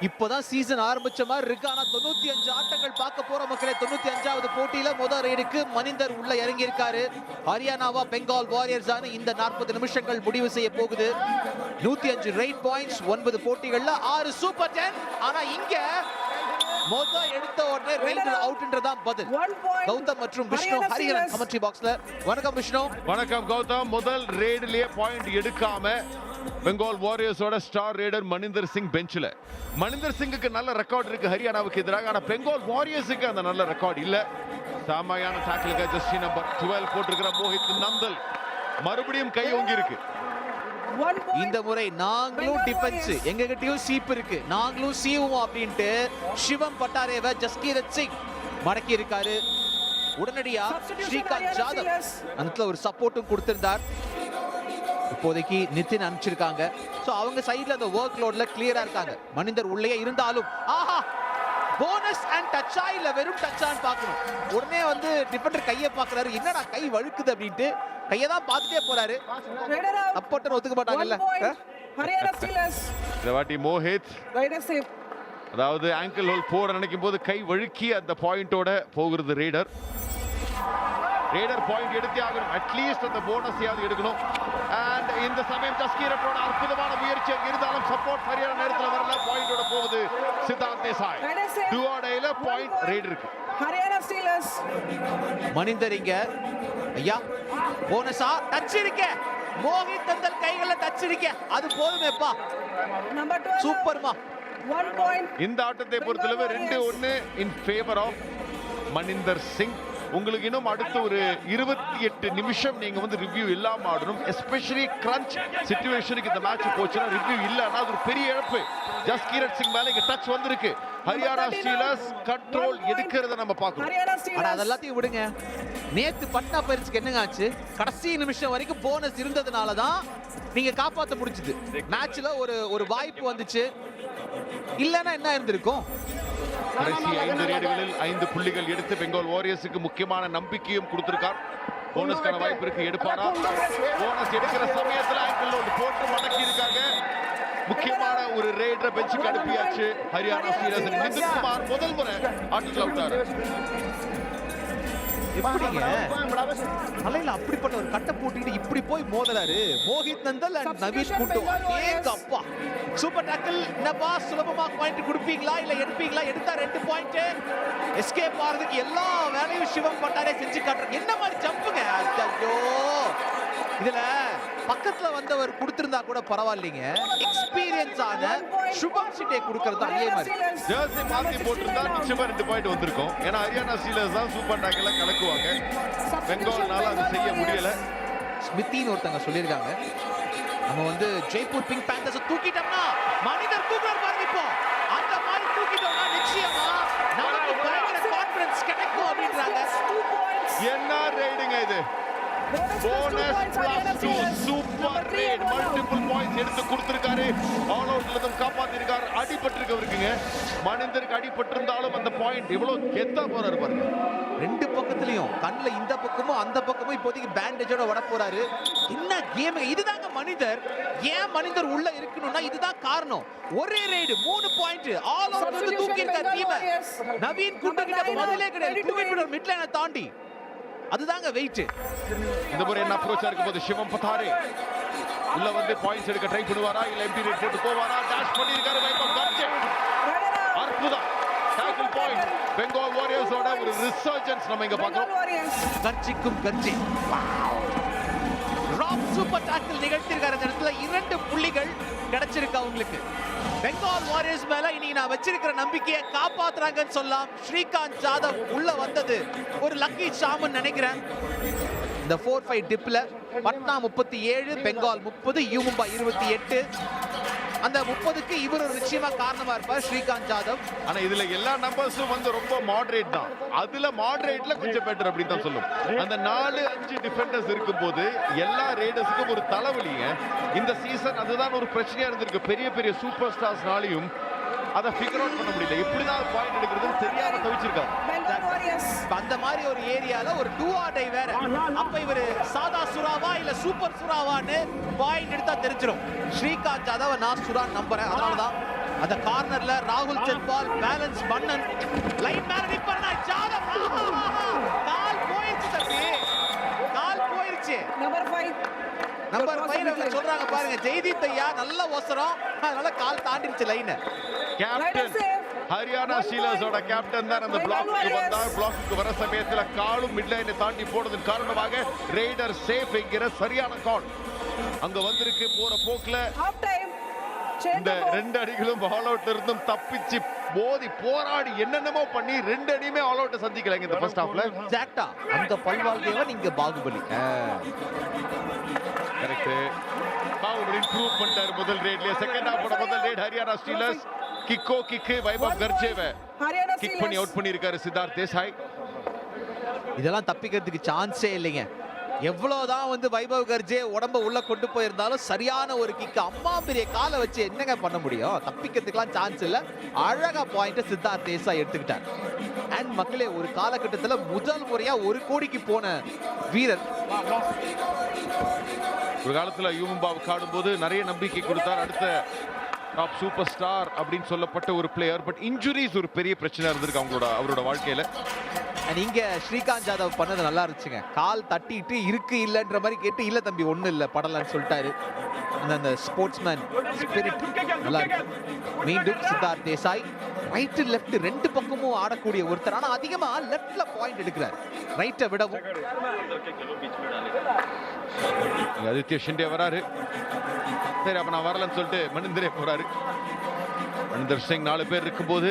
இப்போதான் சீசன் ஆரம்பிச்ச மாதிரி இருக்கு. ஆனா தொண்ணூத்தி அஞ்சு ஆட்டங்கள் பார்க்க போற மக்களே தொண்ணூத்தி அஞ்சாவது போட்டியில முதல் ரைடுக்கு மனிதர் உள்ள இறங்கி இருக்காரு ஹரியானாவா பெங்கால் வாரியர்ஸ் இந்த நாற்பது நிமிஷங்கள் முடிவு செய்ய போகுது. நூத்தி அஞ்சு ரைட் பாயிண்ட்ஸ் ஒன்பது போட்டிகள்ல ஆறு சூப்பர் டென் ஆனா இங்க மொத எடுத்த உடனே ரைட் அவுட்ன்றதான் பதில். கௌதம் மற்றும் விஷ்ணு ஹரிஹரன். கமெண்ட்ரி பாக்ஸ்ல வணக்கம் விஷ்ணு. வணக்கம் கௌதம். முதல் ரேடிலேயே பாயிண்ட் எடுக்காம பெங்கால் வாரியர்ஸோட ஸ்டார் ரேடர் மணிந்தர் சிங் பெஞ்சில். மணிந்தர் சிங்குக்கு நல்ல ரெக்கார்ட் இருக்கு. ஹரியானாவுக்கு எதிராக. ஆனா பெங்கால் வாரியர்ஸுக்கு அந்த நல்ல ரெக்கார்ட் இல்ல. சாமையான டாக்கிலுக்கு ஜஸ்டி நம்பர் டுவெல் போட்டிருக்கிற மோஹித் நந்தல். மறுபடியும் கை ஓங்கி இருக்கு. இந்த முறை நாங்களும் டிஃபென்ஸ் Warriors. எங்க கிட்டயும் சீப் இருக்கு. நாங்களும் சீவுவோம் அப்படின்ட்டு சிவம் பட்டாரேவ ஜஸ்கீரத் சிங் மடக்கி இருக்காரு. உடனடியா ஸ்ரீகாந்த் ஜாதவ். அந்த ஒரு சப்போர்ட்டும் கொடுத்திருந்தார். இப்போதைக்கு நிதின் அனுப்பிச்சிருக்காங்க. சோ அவங்க சைடுல அந்த ஒர்க் லோட்ல கிளியரா இருக்காங்க. மனிதர் உள்ளே இருந்தாலும் ஆஹா போனஸ் அண்ட் டச்சா இல்ல வெறும் டச்சான்னு பார்க்கணும். உடனே வந்து டிஃபெண்டர் கையை பார்க்கறாரு. என்னடா கை வழுக்குது அப்படின்ட்டு. கையை தான் பார்த்துட்டே போறாரு. அப்போட்டன் ஒத்துக்க மாட்டாங்கல்ல. இந்த வாட்டி மோஹித். அதாவது ஆங்கிள் ஹோல் போட நினைக்கும் போது கை வழுக்கி அந்த பாயிண்டோட போகிறது ரேடர் ரேடர் பாயிண்ட் எடுத்தே ஆகணும். அட்லீஸ்ட் அந்த போனஸையாவது எடுக்கணும். அண்ட் இந்த சமயம் ஜஸ்கீரட்டோட அற்புதமான முயற்சி இருந்தாலும் சப்போர்ட் சரியான நேரத்துல வரல பாயிண்டோட போகுது சித்தாந்த் தேசாய். டுவாடையில பாயிண்ட் point. ரேடருக்கு Haryana Steelers. மனிதர் இங்க ஐயா போனஸா டச் இருக்க மோகித் தந்தல் கைகள்ல டச் இருக்க அது போதுமேப்பா Number 12. சூப்பர்மா One point. இந்த ஆட்டத்தை பொறுத்தளவு ரெண்டு ஒன்னு in favour of Maninder Singh உங்களுக்கு இன்னும் அடுத்த ஒரு இருபத்தி எட்டு நிமிஷம் நீங்க வந்து ரிவ்யூ இல்லாம ஆடணும். எஸ்பெஷலி கிரன்ச் சுச்சுவேஷனுக்கு இந்த மேட்ச் போச்சுன்னா ரிவ்யூ இல்லைன்னா அது ஒரு பெரிய இழப்பு. ஜஸ்ட் கீரட் சிங் மேல இங்க டச் வந்திருக்கு. ஹரியானா ஸ்டீலர்ஸ் கண்ட்ரோல் எடுக்கிறத நம்ம பார்க்கணும். ஆனா. அதெல்லாத்தையும் விடுங்க. நேத்து பட்னா பயிற்சிக்கு என்னங்க ஆச்சு? கடைசி நிமிஷம் வரைக்கும் போனஸ் இருந்ததுனால தான் நீங்க காப்பாத்த முடிஞ்சது. மேட்ச்ல ஒரு ஒரு வாய்ப்பு வந்துச்சு. இல்லைன்னா என்ன இருந்திருக்கும்? கடைசி ஐந்து ரேடுகளில் ஐந்து புள்ளிகள் எடுத்து பெங்கால் வாரியர்ஸுக்கு முக்கியமான நம்பிக்கையும் கொடுத்திருக்கார். போனஸ்க்கான வாய்ப்பு இருக்கு எடுப்பாரா? போனஸ் எடுக்கிற சமயத்துல ஆங்கிள் போட்டு மடக்கி இருக்காங்க முக்கியமான ஒரு ரேடரை பெஞ்சுக்கு அனுப்பியாச்சு. ஹரியானா ஸ்டீலர்ஸ் நிதின்குமார் முதல் முறை ஆட்டத்தில் அவுட்டாரு எப்படிங்க? தலையில அப்படிப்பட்ட ஒரு கட்டை போட்டுக்கிட்டு இப்படி போய் மோதலாரு மோஹித் நந்தல் அண்ட் Substitution குட்டு. ஏங்க அப்பா சூப்பர் டாக்கிள் என்னப்பா சுலபமா பாயிண்ட் கொடுப்பீங்களா இல்ல எடுப்பீங்களா? எடுத்தா ரெண்டு பாயிண்ட் எஸ்கேப் ஆறதுக்கு எல்லா வேலையும் சிவம் பட்டாரே செஞ்சு காட்டுறாங்க என்ன மாதிரி ஜம்புங்க ஐயோ இதுல பக்கத்துல வந்தவர் கொடுத்திருந்தா கூட பரவாயில்லைங்க. எக்ஸ்பீரியன்ஸ் ஆன சுபம் சிட்டே கொடுக்கறது அதே மாதிரி. ஜெர்சி மாத்தி போட்டிருந்தா 16 நிச்சயமா ரெண்டு பாயிண்ட் வந்திருக்கும். ஏன்னா ஹரியானா ஸ்டீலர்ஸ் தான் சூப்பர் டாக்கில் கலக்குவாங்க. பெங்கால்னால அதை செய்ய முடியல. ஸ்மித்தின்னு ஒருத்தங்க சொல்லியிருக்காங்க. நம்ம வந்து ஜெய்ப்பூர் பிங்க் பேந்தர்ஸ் தூக்கிட்டோம்னா மனிதர் தூக்குறாரு பாருங்க இப்போ. அந்த மாதிரி தூக்கிட்டோம்னா நிச்சயமா நமக்கு பயங்கர கான்ஃபிடன்ஸ் கிடைக்கும் அப்படின்றாங்க. என்ன ரைடுங்க இது? Bonus plus two. Super raid. Multiple points எடுத்து கொடுத்திருக்காரு. ஆல் அவுட்ல இருந்தும் காப்பாத்திருக்காரு. அடிபட்டிருக்கவருக்குங்க. மனிதருக்கு அடிபட்டிருந்தாலும் அந்த பாயிண்ட் எவ்வளவு கெத்தா போறாரு பாருங்க. ரெண்டு பக்கத்துலயும் கண்ணுல இந்த பக்கமும் அந்த பக்கமும் இப்போதைக்கு பேண்டேஜோட வட போறாரு என்ன கேம் இதுதாங்க மனிதர். ஏன் மனிதர் உள்ள இருக்கணும்னா இதுதான் காரணம். ஒரே ரைடு மூணு பாயிண்ட் ஆல் அவுட் வந்து தூக்கி இருக்காரு டீம். நவீன் குண்டு கிட்ட out. கிடையாது. Two win. மிட் லைனை தாண்டி. அதுதாங்க வெயிட் இந்த முறை என்ன அப்ரோச்சா இருக்கும் போது சிவம் பத்தாரே உள்ள வந்து பாயிண்ட்ஸ் எடுக்க ட்ரை பண்ணுவாரா? இல்ல எம்பி ரேட் போட்டு போவாரா? டாஷ் பண்ணிருக்காரு. அற்புதம். டாக்கிள் பாயிண்ட் பெங்கால் வாரியர்ஸோட ஒரு ரிசர்ஜன்ஸ் நம்ம இங்க. கர்ச்சிக்கும் கர்ச்சி. ராப் சூப்பர் டாக்கிள் நிகழ்த்திருக்காரு அந்த இடத்துல இரண்டு புள்ளிகள் கிடைச்சிருக்கு அவங்களுக்கு. பெங்கால் வாரியர்ஸ் மேல இன்னைக்கு நான் வச்சிருக்கிற நம்பிக்கையை காப்பாத்துறாங்கன்னு சொல்லலாம். ஸ்ரீகாந்த் ஜாதவ் உள்ள வந்தது. ஒரு லக்கி ஷாமன் நினைக்கிறேன். இந்த ஃபோர் ஃபைவ் டிப்ல பட்னா முப்பத்தி ஏழு பெங்கால் முப்பது யூ மும்பா இருபத்தி எட்டு. அந்த முப்பதுக்கு இவர் ஒரு நிச்சயமா காரணமா இருப்பார் ஸ்ரீகாந்த் ஜாதவ். ஆனா இதுல எல்லா நம்பர்ஸும் வந்து ரொம்ப மாடரேட் தான். அதுல மாடரேட்ல கொஞ்சம் பெட்டர் அப்படின்னு தான் சொல்லும். அந்த நாலு அஞ்சு டிஃபெண்டர்ஸ் இருக்கும்போது எல்லா ரேடர்ஸுக்கும் ஒரு தலைவலிங்க. இந்த சீசன் அதுதான் ஒரு பிரச்சனையா இருந்திருக்கு. பெரிய பெரிய சூப்பர் ஸ்டார்ஸ்னாலையும் அதை ஃபிகர் அவுட் பண்ண முடியல. எப்படிதான் பாயிண்ட் எடுக்கிறதுன்னு தெரியாம தவிச்சிருக்காங்க. அந்த மாதிரி ஒரு ஏரியால ஒரு டூ ஆர் டை வேற. அப்ப இவரு சாதா சுறாவா இல்ல சூப்பர் சுறாவான்னு பாயிண்ட் எடுத்தா தெரிஞ்சிடும் ஸ்ரீகாந்த் ஜாதவ நான் சுறா நம்புறேன். அதனாலதான் அந்த கார்னர்ல ராகுல் சென்பால் பேலன்ஸ் பண்ணன் லைன் மேல நிப்பாருனா ஜாதவ்! கால் போயிருச்சு தம்பி. கால் போயிருச்சு. Number Good five possibility. சொல்றாங்க பாருங்க ஜெய்தீப் ஐயா நல்ல ஒசரம். அதனால கால் தாண்டிருச்சு லைன் கேப்டன். ஹரியானா ஸ்டீலர்ஸோட. கேப்டன் தான் அந்த பிளாக்கு வந்தார். பிளாக்கு வர சமயத்துல காலும் மிட் லைனை தாண்டி போனதன் காரணமாக ரெய்டர் சேஃப் என்கிற சரியான கால் அங்க வந்திருக்கு போற போக்குல இந்த. ரெண்டு அடிகளும் ஆல் அவுட் இருந்தும் தப்பிச்சு மோதி போராடி என்னென்னமோ பண்ணி ரெண்டு அடியுமே ஆல் அவுட் சந்திக்கலாங்க இந்த ஃபர்ஸ்ட் ஹாஃப்ல ஜாக்டா அங்க பல்வால் தேவன் இங்க பாகுபலி. கரெக்ட் பாவுல் இம்ப்ரூவ் பண்ணிட்டாரு முதல் ரேட்லயே செகண்ட் ஹாஃபோட முதல் ரேட் ஹரியானா ஸ்டீலர்ஸ் கிக்கோ கிக்கு வைபவ் கர்ஜேவை. கிக் பண்ணி. அவுட் பண்ணியிருக்காரு சித்தார்த் தேசாய். இதெல்லாம் தப்பிக்கிறதுக்கு சான்ஸே இல்லைங்க. எவ்வளவுதான் வந்து வைபவ் கர்ஜே உடம்ப உள்ள கொண்டு போயிருந்தாலும் சரியான ஒரு கிக் அம்மா பெரிய காலை வச்சு என்னங்க பண்ண முடியும்? தப்பிக்கிறதுக்கெல்லாம் சான்ஸ் இல்ல. அழகா பாயிண்ட் சித்தார்த் தேசாய் எடுத்துக்கிட்டார். அண்ட் மக்களே ஒரு காலகட்டத்துல முதல் முறையா ஒரு கோடிக்கு போன வீரர். ஒரு காலத்துல யூமும்பாவை காடும்போது நிறைய நம்பிக்கை கொடுத்தார். அடுத்த டாப் சூப்பர் ஸ்டார் அப்படின்னு சொல்லப்பட்ட ஒரு பிளேயர் பட் இன்ஜுரிஸ் ஒரு பெரிய பிரச்சனை இருந்திருக்கு அவங்களோட அவரோட வாழ்க்கையில. இங்க ஸ்ரீகாந்த் ஜாதவ் பண்ணது நல்லா இருந்துச்சுங்க. கால் தட்டிட்டு இருக்கு இல்லைன்ற மாதிரி கேட்டு இல்ல தம்பி ஒண்ணு இல்ல படலன்னு சொல்லிட்டாரு. அந்த ஸ்போர்ட்ஸ்மேன் ஸ்பிரிட் நல்லா இருக்கு. மீண்டும் சித்தார்த் தேசாய் ரைட் லெஃப்ட் ரெண்டு பக்கமும் ஆடக்கூடிய ஒருத்தர். ஆனா அதிகமா லெஃப்ட்ல பாயிண்ட் எடுக்கிறார். ரைட்டை விடவும். ஆதித்ய ஷிண்டே வராரு. சரி அப்ப நான் வரலன்னு சொல்லிட்டு மனிந்தரே போறாரு. மனிந்தர் சிங் நாலு பேர் இருக்கும்போது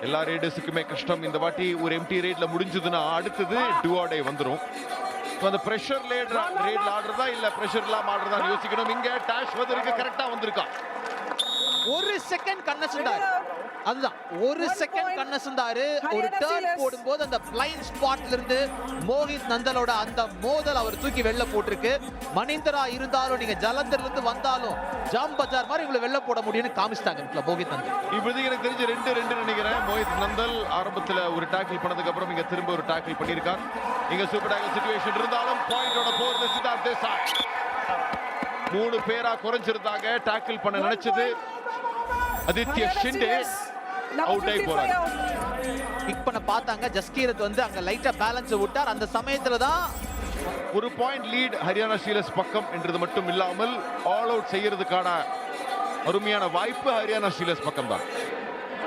எல்லா ரேடர்ஸுக்குமே கஷ்டம். இந்த வாட்டி ஒரு எம்டி ரேட்ல முடிஞ்சதுன்னா அடுத்தது டுவாடே வந்துடும் So, அந்த பிரஷர் ரேட் ரேடில் ஆடுறதா இல்ல பிரஷர் இல்லாம ஆடுறதா யோசிக்கணும். இங்க டேஷ் வந்திருக்கு கரெக்டா வந்திருக்கா. ஒரு செகண்ட் கண்ணசுந்தாரு அதுதான். ஒரு செகண்ட். கண்ணசுந்தாரு ஒரு டர்ன் Steelers. போடும்போது அந்த பிளைண்ட் ஸ்பாட்ல இருந்து மோஹித் நந்தலோட அந்த மோதல் அவர் தூக்கி வெளில போட்டிருக்கு. மணிந்தரா இருந்தாலும் நீங்க ஜலந்தர்ல இருந்து வந்தாலும் ஜாம் பஜார் மாதிரி இவ்வளவு வெளில போட முடியும்னு காமிச்சிட்டாங்க மோஹித் நந்தல். இப்போதைக்கு எனக்கு தெரிஞ்சு ரெண்டு ரெண்டு நினைக்கிறேன். மோஹித் நந்தல் ஆரம்பத்துல ஒரு டாக்கிள் பண்ணதுக்கு அப்புறம் இங்க திரும்ப ஒரு டாக்கிள் பண்ணியிருக்கார். இங்க சூப்பர் டாக்கிள் சுச்சுவேஷன் இருந்தாலும் பாயிண்டோட போறது சித்தார்த் தேசாய். மூணு பேரா குறைஞ்சிருந்தாங்க. டாக்கிள் பண்ண நினைச்சது ஆதித்ய ஷிண்டே. அவுட் ஆகி 55 போறாரு. Out. கிக் பண்ண பார்த்தாங்க. ஜஸ்கீரத் வந்து அங்க லைட்டா பேலன்ஸ் விட்டார். அந்த சமயத்துல தான் ஒரு பாயிண்ட் லீட் ஹரியானா ஸ்டீலர்ஸ் பக்கம் என்றது மட்டும் இல்லாமல் ஆல் அவுட் செய்யறதுக்கான அருமையான வாய்ப்பு ஹரியானா ஸ்டீலர்ஸ் பக்கம் தான்.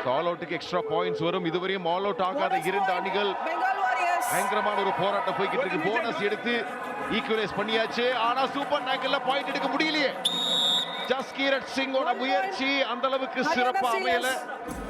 ஆல் அவுட்டுக்கு எக்ஸ்ட்ரா பாயிண்ட்ஸ் வரும். இதுவரையும் ஆல் அவுட் ஆகாத இரண்டு. அணிகள். பயங்கரமான ஒரு போராட்டம் போய்கிட்டு இருக்கு. போனஸ் எடுத்து. ஈக்குவலைஸ் பண்ணியாச்சு. ஆனா சூப்பர் டேக்கிள்ல பாயிண்ட் எடுக்க முடியலையே. ஜஸ்கீரத் சிங்கோட. முயற்சி அந்த அளவுக்கு சிறப்பா அமையல.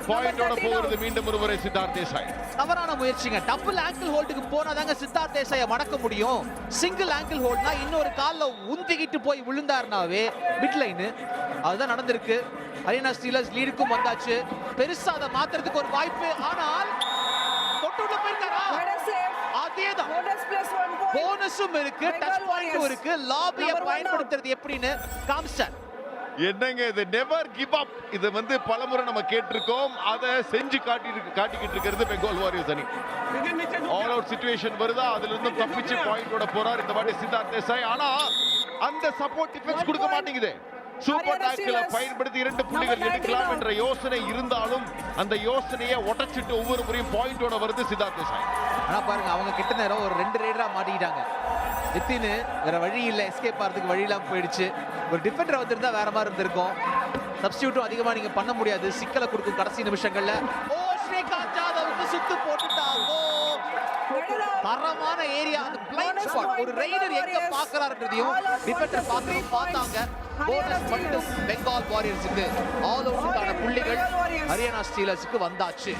பாயிண்டோட Number 13 போகிறது மீண்டும் ஒருமுறை சித்தார்த் தேசாய். தவறான முயற்சிங்க. டபுள் ஆங்கிள் ஹோல்டுக்கு போனாதாங்க சித்தார்த் தேசாயை மடக்க முடியும். சிங்கிள் ஆங்கிள் ஹோல்ட்னா இன்னொரு கால்ல உந்திக்கிட்டு போய் விழுந்தாருனாவே மிட் லைனு அதுதான் நடந்திருக்கு. ஹரியானா ஸ்டீலர்ஸ் லீடுக்கும் வந்தாச்சு. பெருசா அதை மாத்துறதுக்கு ஒரு வாய்ப்பு. ஆனால் தொட்டு உள்ள போயிருக்காரா. அதேதான். போனஸும் இருக்கு. டச் பாயிண்ட்டும் Warriors. இருக்கு. லாபிய. பயன்படுத்துறது எப்படின்னு காமிச்சார். என்னங்க இது? நெவர் கிவ் அப் இது வந்து பலமுறை நம்ம கேட்டிருக்கோம். அதை செஞ்சு காட்டி காட்டிக்கிட்டு இருக்கிறது பெங்கால் வாரியர்ஸ் அணி. ஆல் அவுட் சிச்சுவேஷன் வருதா? அதுல இருந்து தப்பிச்சு பாயிண்டோட போறார் இந்த வாட்டி சித்தார்த் தேசாய் ஆனா அந்த சப்போர்ட் டிஃபென்ஸ் கொடுக்க மாட்டேங்குது. Super tackle. பயன்படுத்தி இரண்டு புள்ளிகள் Number 19 எடுக்கலாம். என்ற யோசனை இருந்தாலும் அந்த யோசனையை உடைச்சிட்டு ஒவ்வொரு முறையும் பாயிண்டோட வருது சித்தார்த் தேசாய் ஆனா பாருங்க அவங்க கிட்ட நேரம் ஒரு ரெண்டு ரைடரா மாட்டிக்கிட்டாங்க. நித்தின் வேற வழி இல்ல எஸ்கேப் ஆகிறதுக்கு வழி இல்லாம போயிடுச்சு ஒரு டிஃபெண்டர் வந்திருந்தா வேற மாதிரி இருந்திருக்கும் சப்ஸ்டியூட்டும் அதிகமா நீங்க பண்ண முடியாது சிக்கலை கொடுக்கும் கடைசி நிமிஷங்கள்ல ஓ ஸ்ரீகாந்த் ஜாதவுக்கு சுத்து போட்டுட்டாங்க. தரமான ஏரியா அந்த பிளைண்ட் ஸ்பாட் ஒரு ரைடர் எங்க. பாக்குறாருன்றதையும் டிஃபெண்டர் three பார்த்தாங்க. போனஸ் மட்டும். பெங்கால் வாரியர்ஸுக்கு ஆல் அவுட்டுக்கான புள்ளிகள். ஹரியானா ஸ்டீலர்ஸுக்கு வந்தாச்சு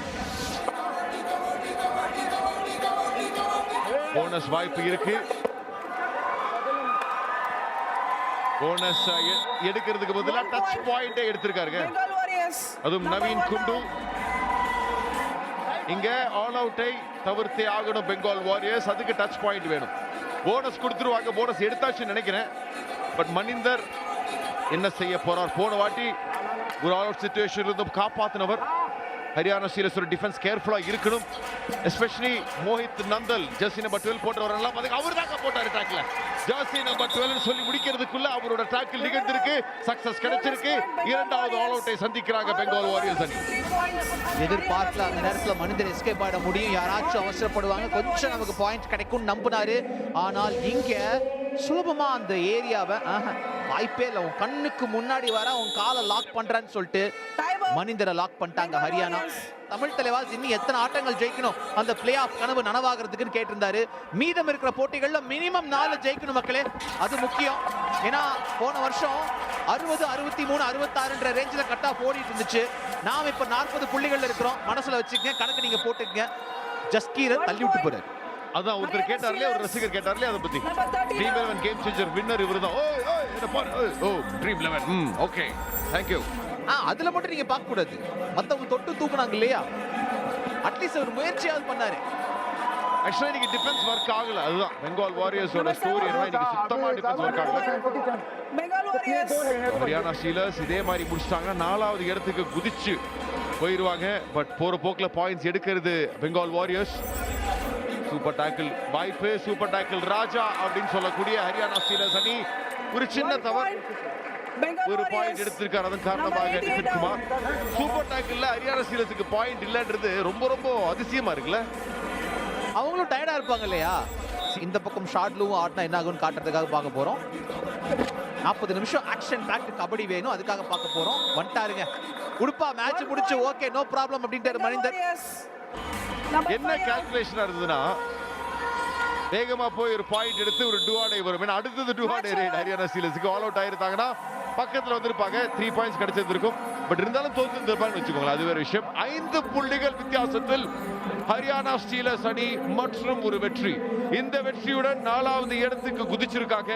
போனஸ் வாய்ப்பு இருக்கு போனஸ் எடுக்கிறதுக்கு பதிலா டச் பாயிண்டே எடுத்திருக்காருங்க. அதுவும் நவீன் குண்டு. இங்க ஆல் அவுட்டை தவிர்த்தே ஆகணும் பெங்கால் வாரியர்ஸ் அதுக்கு டச் பாயிண்ட் வேணும். போனஸ் கொடுத்துருவாங்க. போனஸ் எடுத்தாச்சுன்னு நினைக்கிறேன். பட் மனிந்தர் என்ன செய்ய போறார்? போன வாட்டி ஒரு ஆல் அவுட் சுச்சுவேஷன் இருந்தும் காப்பாத்தினவர். ஹரியானா ஸ்டீலர்ஸோட டிஃபென்ஸ் கேர்ஃபுல்லா இருக்கணும். Especially Mohit Nandal jersey number twelve போட்டவரெல்லாம் பாத்தீங்க அவர் தாங்க போட்டாரு டாக்ல ஜாஸ்தி நம்பர் டுவெல் சொல்லி முடிக்கிறதுக்குள்ள அவரோட டாக்கில் நிகழ்ந்திருக்கு. சக்சஸ் கிடைச்சிருக்கு. இரண்டாவது ஆல் அவுட்டை சந்திக்கிறாங்க பெங்கால் வாரியர்ஸ் அணி. எதிர்பார்க்கல அந்த நேரத்துல மனிதர் எஸ்கேப் ஆட முடியும். யாராச்சும் அவசரப்படுவாங்க. கொஞ்சம் நமக்கு பாயிண்ட் கிடைக்கும் நம்பினாரு. ஆனால் இங்க சுலபமா அந்த ஏரியாவை வாய்ப்பே இல்லை. உன் கண்ணுக்கு முன்னாடி வர உன் காலை லாக் பண்றேன்னு சொல்லிட்டு. மனிதரை லாக் பண்ணிட்டாங்க ஹரியானா. தமிழ் தலைவாஸ் இன்னும் எத்தனை ஆட்டங்கள் ஜெயிக்கணும்? அந்த பிளே ஆஃப் கனவு நனவாகிறதுக்குன்னு கேட்டிருந்தாரு. மீதம் இருக்கிற போட்டிகள்ல மினிமம் நாலு ஜெயிக்கணும் மக்களே. அது முக்கியம். ஏன்னா போன வருஷம் அறுபது அறுபத்தி மூணு அறுபத்தாறுன்ற ரேஞ்சில் கட் ஆஃப் ஓடிட்டு இருந்துச்சு. நாம் இப்போ நாற்பது புள்ளிகள் இருக்கிறோம். மனசுல வச்சுக்கங்க. கணக்கு நீங்க போட்டுக்கங்க. ஜஸ்கீரை தள்ளி விட்டு போறாரு. அதான் ஒருத்தர் கேட்டார்லே ஒரு ரசிகர் கேட்டார்லே அதை பத்தி. Number 39. Dream Eleven game changer winner இவர்தான். ஓ ஓ என்ன பாரு. ஓய், ஓ Dream Eleven hmm okay thank you ah அதுல மட்டும் நீங்க பார்க்க கூடாது மத்தவங்க தொட்டு தூக்குனாங்க இல்லையா? அட்லீஸ்ட் அவர் முயற்சியாவது பண்ணாரு. ஆக்சுவலா இன்னைக்கு டிஃபென்ஸ் ஒர்க் ஆகல. அதுதான். பெங்கால் வாரியர்ஸோட ஸ்டோரி என்ன இன்னைக்கு சுத்தமா டிஃபென்ஸ் ஒர்க் ஆகல. Bengal Warriors. ஹரியானா ஸ்டீலர்ஸ் இதே மாதிரி முடிச்சிட்டாங்கன்னா நாலாவது இடத்துக்கு குதிச்சு போயிருவாங்க. பட் போற போக்குல பாயிண்ட்ஸ் எடுக்கிறது பெங்கால் வாரியர்ஸ் சூப்பர் டேக்கிள். வாய்ப்பு சூப்பர் டேக்கிள். ராஜா அப்படின்னு சொல்லக்கூடிய ஹரியானா ஸ்டீலர்ஸ் அணி ஒரு சின்ன தவறு. ஒரு. பாயிண்ட் எடுத்திருக்காரு. அதன் காரணமாக Number 88 நிதின் குமார். சூப்பர் டேக்கிள்ல ஹரியானா ஸ்டீலர்ஸுக்கு பாயிண்ட் இல்லைன்றது ரொம்ப ரொம்ப அதிசயமா இருக்குல்ல? அவங்களும் டயர்டா இருப்பாங்க இல்லையா? இந்த பக்கம் ஷார்ட்லும் ஆடினா என்ன ஆகும்னு காட்டுறதுக்காக பார்க்க போறோம். நாற்பது நிமிஷம் ஆக்ஷன் பேக்ட் கபடி வேணும். அதுக்காக பார்க்க போறோம். வந்துட்டாருங்க. உடுப்பா மேட்ச் முடிச்சு ஓகே நோ ப்ராப்ளம் அப்படின்ட்டாரு Bengal மனிதர் என்ன. கால்குலேஷனா இருந்ததுன்னா வேகமா போய் ஒரு பாயிண்ட் எடுத்து ஒரு டூஆடை வரும். ஏன்னா அடுத்தது டூஆடை ரேட் ஹரியானா ஸ்டீலர்ஸுக்கு ஆல் அவுட் ஆயிருந்தாங்கன்னா பக்கத்துல வந்திருப்பாங்க. Three points கிடைச்சிருந்திருக்கும். பட் இருந்தாலும் தோத்து இருந்திருப்பாங்கன்னு வச்சுக்கோங்களேன். அது வேற விஷயம். ஐந்து புள்ளிகள் வித்தியாசத்தில் ஹரியானா ஸ்டீலர்ஸ் அணி மற்றும் ஒரு வெற்றி. இந்த வெற்றியுடன் நாலாவது இடத்துக்கு குதிச்சிருக்காங்க.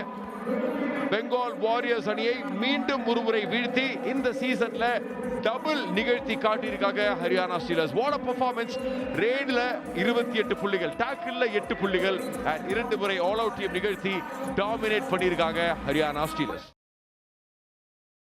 பெங்கால் வாரியர்ஸ் அணியை மீண்டும் ஒருமுறை வீழ்த்தி இந்த சீசன்ல டபுள் நிகழ்த்தி காட்டியிருக்காங்க ஹரியானா ஸ்டீலர்ஸ் வாட் பர்ஃபார்மன்ஸ் ரேடில் இருபத்தி எட்டு புள்ளிகள் டேக்கிளில் எட்டு புள்ளிகள் இரண்டு முறை ஆல் அவுட் டீம் நிகழ்த்தி டாமினேட் பண்ணியிருக்காங்க ஹரியானா ஸ்டீலர்ஸ்